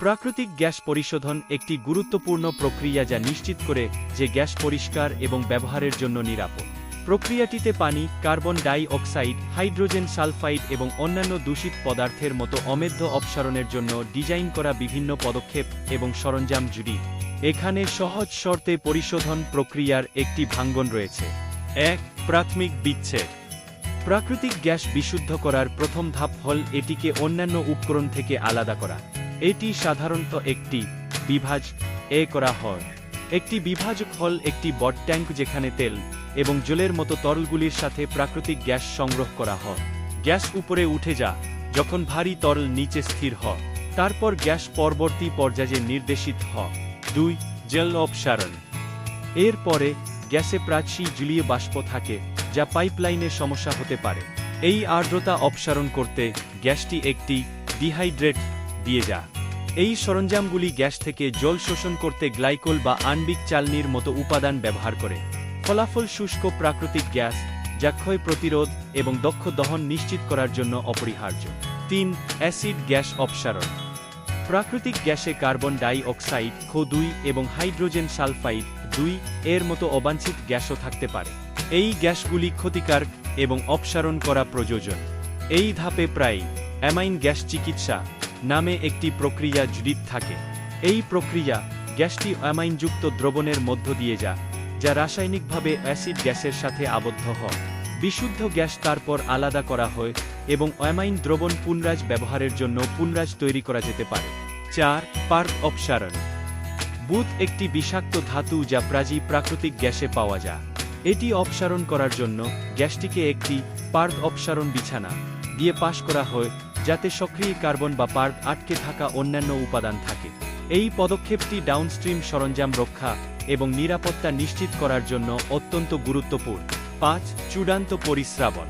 প্রাকৃতিক গ্যাস পরিশোধন একটি গুরুত্বপূর্ণ প্রক্রিয়া যা নিশ্চিত করে যে গ্যাস পরিষ্কার এবং ব্যবহারের জন্য নিরাপদ। প্রক্রিয়াটিতে পানি, carbon dioxide hydrogen sulphide এবং অন্যান্য দূষিত পদার্থের মতো অমেধ্য অপসারণের জন্য ডিজাইন করা বিভিন্ন পদক্ষেপ এবং সরঞ্জাম জুড়ি। এখানে সহজ শর্তে পরিশোধন প্রক্রিয়ার একটি ভাঙ্গন রয়েছে। এক, প্রাথমিক বিচ্ছেদ। প্রাকৃতিক গ্যাস বিশুদ্ধ করার প্রথম ধাপ হল এটিকে অন্যান্য উপকরণ থেকে আলাদা করা। এটি সাধারণত একটি বিভাজ এ করা হয়। একটি বিভাজক হল একটি বড ট্যাঙ্ক যেখানে তেল এবং জলের মতো তরলগুলির সাথে প্রাকৃতিক গ্যাস সংগ্রহ করা হয়। গ্যাস উপরে উঠে যা যখন ভারী তরল নিচে স্থির হয়। তারপর গ্যাস পরবর্তী পর্যায়ে নির্দেশিত হয়। দুই, জল অপসারণ এরপরে গ্যাসে প্রাচী জলীয় বাষ্প থাকে, যা পাইপলাইনের সমস্যা হতে পারে। এই আর্দ্রতা অপসারণ করতে গ্যাসটি একটি ডিহাইড্রেট দিয়ে যা। এই সরঞ্জামগুলি গ্যাস থেকে জল শোষণ করতে গ্লাইকোল বা আণবিক চালনির মতো উপাদান ব্যবহার করে। ফলাফল শুষ্ক প্রাকৃতিক গ্যাস যা ক্ষয় প্রতিরোধ এবং দক্ষ দহন নিশ্চিত করার জন্য অপরিহার্য। তিন, অ্যাসিড গ্যাস অপসারণ। প্রাকৃতিক গ্যাসে কার্বন ডাই অক্সাইড খো দুই এবং হাইড্রোজেন সালফাইড দুই এর মতো অবাঞ্ছিত গ্যাসও থাকতে পারে। এই গ্যাসগুলি ক্ষতিকার এবং অপসারণ করা প্রয়োজন। এই ধাপে প্রায় অ্যামাইন গ্যাস চিকিৎসা নামে একটি প্রক্রিয়া জড়িত থাকে। এই প্রক্রিয়া গ্যাসটি অ্যামাইনযুক্ত দ্রবণের মধ্য দিয়ে যা যা রাসায়নিকভাবে অ্যাসিড গ্যাসের সাথে আবদ্ধ হয়। বিশুদ্ধ গ্যাস তারপর আলাদা করা হয় এবং অ্যামাইন দ্রবণ পুনরাজ ব্যবহারের জন্য পুনরাজ তৈরি করা যেতে পারে। চার, পার্ক অপসারণ বুথ একটি বিষাক্ত ধাতু যা প্রাচী প্রাকৃতিক গ্যাসে পাওয়া যায়। এটি অপসারণ করার জন্য গ্যাসটিকে একটি পার্ক অপসারণ বিছানা দিয়ে পাশ করা হয় যাতে সক্রিয় কার্বন বা পার্ক আটকে থাকা অন্যান্য উপাদান থাকে। এই পদক্ষেপটি ডাউনস্ট্রিম সরঞ্জাম রক্ষা এবং নিরাপত্তা নিশ্চিত করার জন্য অত্যন্ত গুরুত্বপূর্ণ। পাঁচ, চূড়ান্ত পরিশ্রাবণ।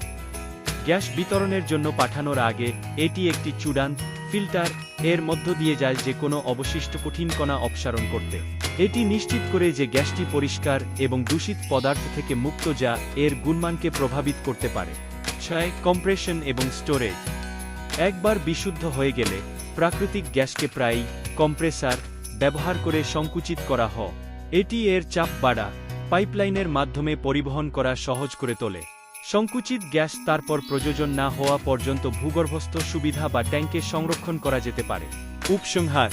গ্যাস বিতরণের জন্য পাঠানোর আগে এটি একটি চূড়ান্ত ফিল্টার, এর মধ্য দিয়ে যায় যে কোনো অবশিষ্ট কঠিন কণা অপসারণ করতে। এটি নিশ্চিত করে যে গ্যাসটি পরিষ্কার এবং দূষিত পদার্থ থেকে মুক্ত যা এর গুণমানকে প্রভাবিত করতে পারে। ছয়, কম্প্রেশন এবং স্টোরেজ। একবার বিশুদ্ধ হয়ে গেলে প্রাকৃতিক গ্যাসকে প্রায়ই কম্প্রেসার ব্যবহার করে সংকুচিত করা হয়। এটি এর চাপ বাড়া, পাইপলাইনের মাধ্যমে পরিবহন করা সহজ করে তোলে। সংকুচিত গ্যাস তারপর প্রযোজন না হওয়া পর্যন্ত ভূগর্ভস্থ সুবিধা বা ট্যাঙ্কে সংরক্ষণ করা যেতে পারে। উপসংহার,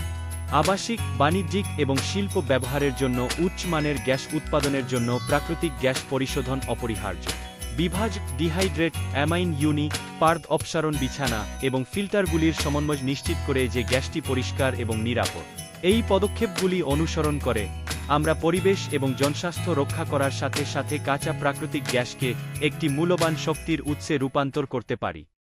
আবাসিক, বাণিজ্যিক এবং শিল্প ব্যবহারের জন্য উচ্চমানের গ্যাস উৎপাদনের জন্য প্রাকৃতিক গ্যাস পরিশোধন অপরিহার্য। বিভাজ, ডিহাইড্রেট, অ্যামাইন, ইউনি, পার্দ অপসারণ বিছানা এবং ফিল্টারগুলির সমন্বয় নিশ্চিত করে যে গ্যাসটি পরিষ্কার এবং নিরাপদ। এই পদক্ষেপগুলি অনুসরণ করে আমরা পরিবেশ এবং জনস্বাস্থ্য রক্ষা করার সাথে সাথে কাঁচা প্রাকৃতিক গ্যাসকে একটি মূল্যবান শক্তির উৎসে রূপান্তর করতে পারি।